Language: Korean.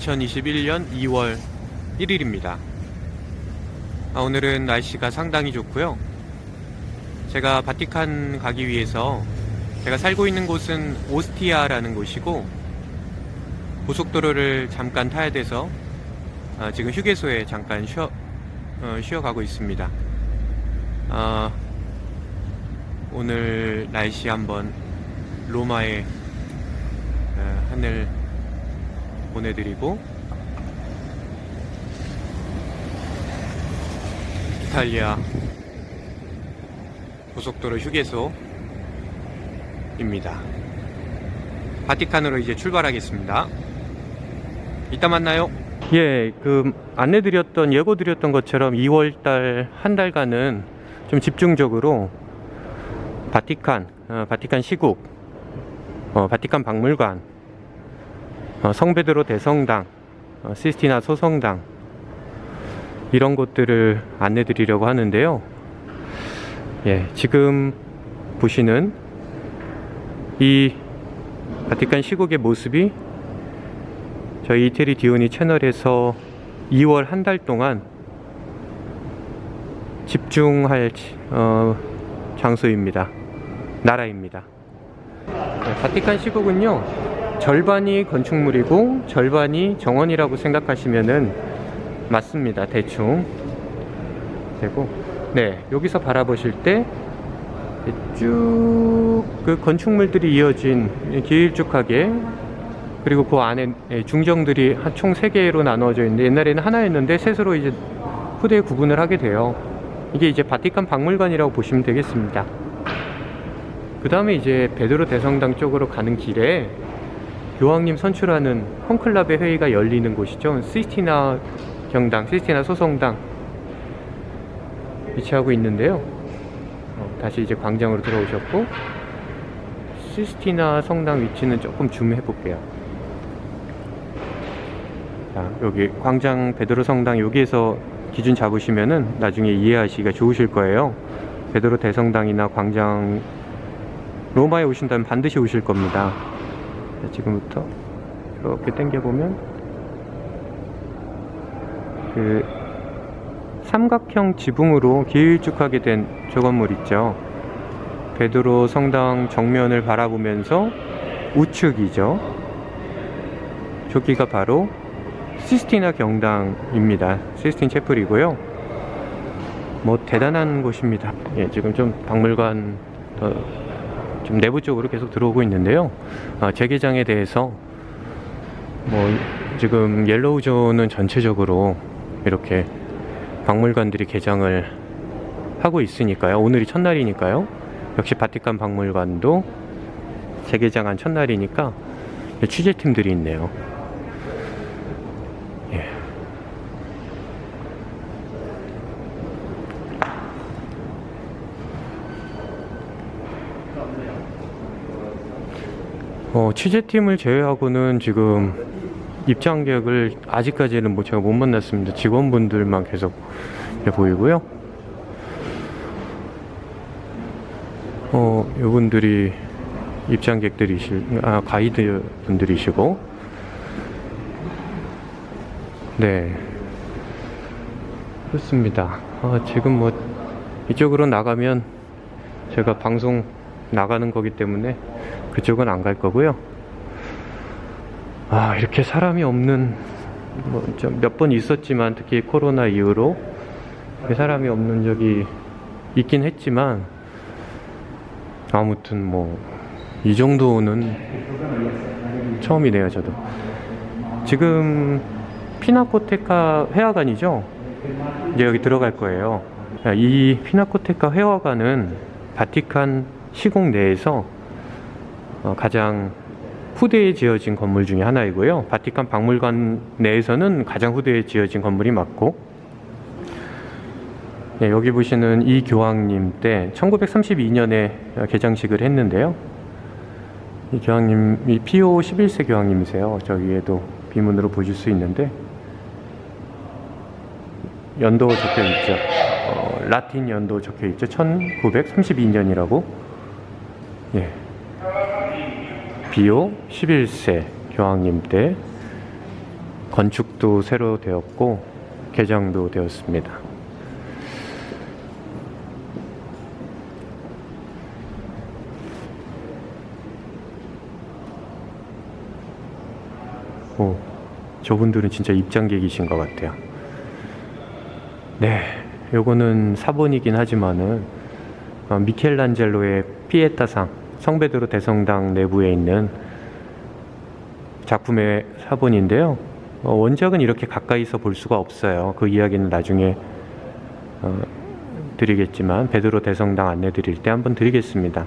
2021년 2월 1일입니다. 아, 오늘은 날씨가 상당히 좋고요. 제가 바티칸 가기 위해서 제가 살고 있는 곳은 오스티아라는 곳이고 고속도로를 잠깐 타야 돼서 아, 지금 휴게소에 잠깐 쉬어, 어, 쉬어가고 있습니다. 아, 오늘 날씨 한번 로마의 어, 하늘 보내드리고 이탈리아 고속도로 휴게소입니다. 바티칸으로 이제 출발하겠습니다. 이따 만나요. 예, 그 안내드렸던 예고드렸던 것처럼 2월달 한 달간은 좀 집중적으로 바티칸, 어, 바티칸 시국, 어, 바티칸 박물관, 어, 성베드로 대성당, 어, 시스티나 소성당 이런 곳들을 안내 드리려고 하는데요. 예, 지금 보시는 이 바티칸 시국의 모습이 저희 이태리 디오니 채널에서 2월 한 달 동안 집중할 어, 장소입니다. 나라입니다. 네, 바티칸 시국은요, 절반이 건축물이고 절반이 정원이라고 생각하시면은 맞습니다. 대충. 되고, 네, 여기서 바라보실 때 쭉 그 건축물들이 이어진 길쭉하게 그리고 그 안에 예, 중정들이 한총 3개로 나누어져 있는데 옛날에는 하나였는데 셋으로 이제 후대에 구분을 하게 돼요. 이게 이제 바티칸 박물관이라고 보시면 되겠습니다. 그 다음에 이제 베드로 대성당 쪽으로 가는 길에 교황님 선출하는 콘클라베 회의가 열리는 곳이죠. 시스티나 경당, 시스티나 소성당 위치하고 있는데요. 어, 다시 이제 광장으로 들어오셨고 시스티나 성당 위치는 조금 줌해 볼게요. 자, 여기 광장 베드로 성당 여기에서 기준 잡으시면은 나중에 이해하시기가 좋으실 거예요. 베드로 대성당이나 광장 로마에 오신다면 반드시 오실 겁니다. 자, 지금부터 이렇게 당겨 보면 그 삼각형 지붕으로 길쭉하게 된 저 건물 있죠. 베드로 성당 정면을 바라보면서 우측이죠. 저기가 바로 시스티나 경당입니다. 시스틴 채플이고요. 뭐 대단한 곳입니다. 예, 지금 좀 박물관 어, 좀 내부 쪽으로 계속 들어오고 있는데요. 아, 재개장에 대해서 뭐 지금 옐로우 존은 전체적으로 이렇게 박물관들이 개장을 하고 있으니까요. 오늘이 첫날이니까요. 역시 바티칸 박물관도 재개장한 첫날이니까 취재팀들이 있네요. 어, 취재팀을 제외하고는 지금 입장객을 아직까지는 뭐 제가 못 만났습니다. 직원분들만 계속 보이고요. 어, 이분들이 입장객들이실, 아, 가이드 분들이시고, 네. 그렇습니다. 아, 지금 뭐, 이쪽으로 나가면 제가 방송 나가는 거기 때문에 그쪽은 안 갈 거고요. 아, 이렇게 사람이 없는, 뭐, 몇 번 있었지만, 특히 코로나 이후로 사람이 없는 적이 있긴 했지만, 아무튼 뭐, 이 정도는 처음이네요, 저도. 지금, 피나코테카 회화관이죠? 이제 여기 들어갈 거예요. 이 피나코테카 회화관은 바티칸 시공 내에서 어, 가장 후대에 지어진 건물 중에 하나이고요. 바티칸 박물관 내에서는 가장 후대에 지어진 건물이 맞고, 네, 여기 보시는 이 교황님 때 1932년에 개장식을 했는데요. 이 교황님이 피오 11세 교황님이세요. 저 위에도 비문으로 보실 수 있는데 연도 적혀 있죠. 어, 라틴 연도 적혀 있죠. 1932년이라고. 예. 비오 11세 교황님 때 건축도 새로 되었고 개장도 되었습니다. 오, 저분들은 진짜 입장객이신 것 같아요. 네, 요거는 사본이긴 하지만은 어, 미켈란젤로의 피에타상 성베드로 대성당 내부에 있는 작품의 사본인데요. 어, 원작은 이렇게 가까이서 볼 수가 없어요. 그 이야기는 나중에 어, 드리겠지만 베드로 대성당 안내 드릴 때 한번 드리겠습니다.